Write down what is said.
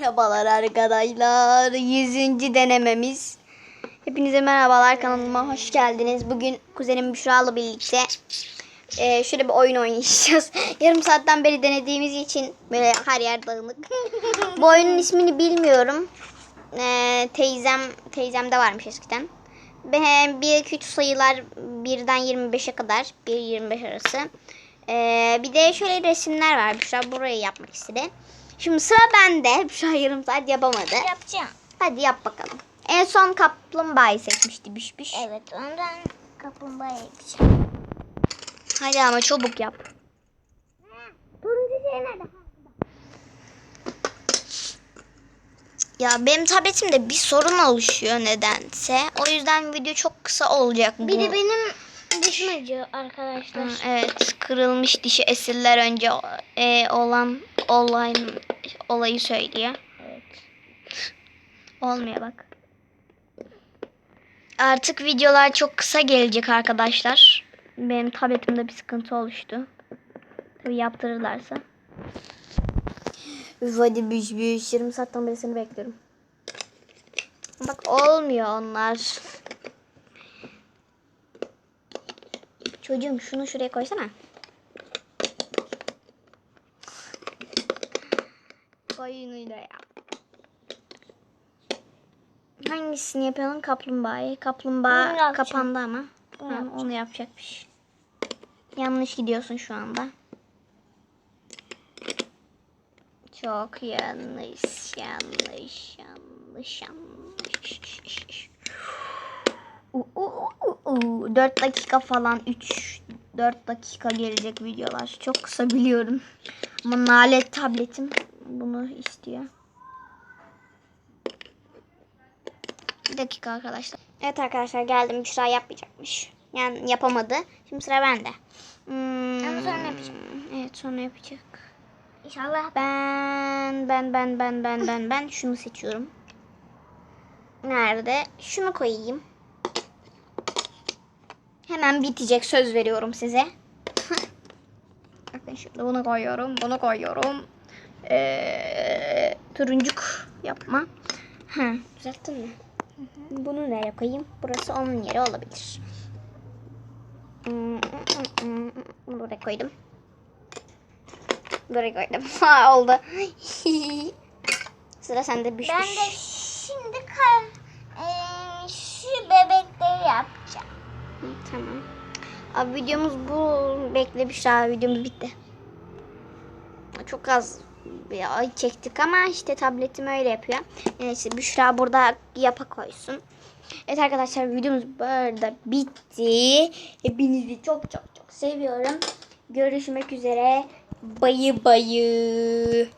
Merhabalar arkadaşlar. 100. denememiz. Hepinize merhabalar kanalıma hoş geldiniz. Bugün kuzenim Büşra'la birlikte e, şöyle bir oyun oynayacağız. Yarım saatten beri denediğimiz için böyle her yer dağınık. Bu oyunun ismini bilmiyorum. E, teyzem teyzemde varmış eskiden. 1 2 3 sayılar 1'den 25'e kadar 1-25 arası. E, bir de şöyle resimler var. Büşra burayı yapmak istedi. Şimdi sıra bende. Büşra yarım saat yapamadı. Yapacağım. Hadi yap bakalım. En son kaplumbağayı seçmişti Büş Büş. Evet ondan kaplumbağa yapacağım. Hadi ama çabuk yap. Turuncu şey nerede? Ya benim tabletimde bir sorun oluşuyor nedense. O yüzden video çok kısa olacak. bu. Bir de benim dişim acıyor arkadaşlar. Evet kırılmış dişi esirler önce e, olan olayın olayı söylüyor. Evet. Olmuyor bak. Artık videolar çok kısa gelecek arkadaşlar. Benim tabletimde bir sıkıntı oluştu. Tabii yaptırırlarsa. Üf hadi büyüş büyüş. Yarım saatten beri seni bekliyorum. Bak olmuyor onlar. Çocuğum şunu şuraya koysana. Koyunuyla ya. Hangisini yapalım? Kaplumbağayı. Kaplumbağa kapandı ama. Bunu Ha, onu yapacakmış. Yanlış gidiyorsun şu anda. Çok yanlış, yanlış, yanlış, yanlış. U, u, u, u. 4 dakika falan 3 4 dakika gelecek videolar. Çok kısa biliyorum. Ama nalet tabletim bunu istiyor. Bir dakika arkadaşlar. Evet arkadaşlar geldim. Büşra yapmayacakmış. Yani yapamadı. Şimdi sıra bende. Hmm, Ama sonra yapacak. Evet sonra yapacak. İnşallah Ben ben ben ben ben ben ben şunu seçiyorum. Nerede? Şunu koyayım. Hemen bitecek söz veriyorum size. Bakın şimdi bunu koyuyorum, bunu koyuyorum. Ee, turuncuk yapma. Ha, düzelttin mi? Bunu nereye koyayım? Burası onun yeri olabilir. Buraya koydum. Buraya koydum. Ha oldu. Sıra sende büş ben de şimdi kar, eee, şu bebekleri yapacağım. Hı, Tamam. Abi videomuz bu. Bekle Büşra videomuz bitti. Çok az bir ay çektik ama işte tabletim öyle yapıyor. Neyse Büşra burada yapa koysun. Evet arkadaşlar videomuz burada bitti. Hepinizi çok çok çok seviyorum. Görüşmek üzere. Bayı bayı.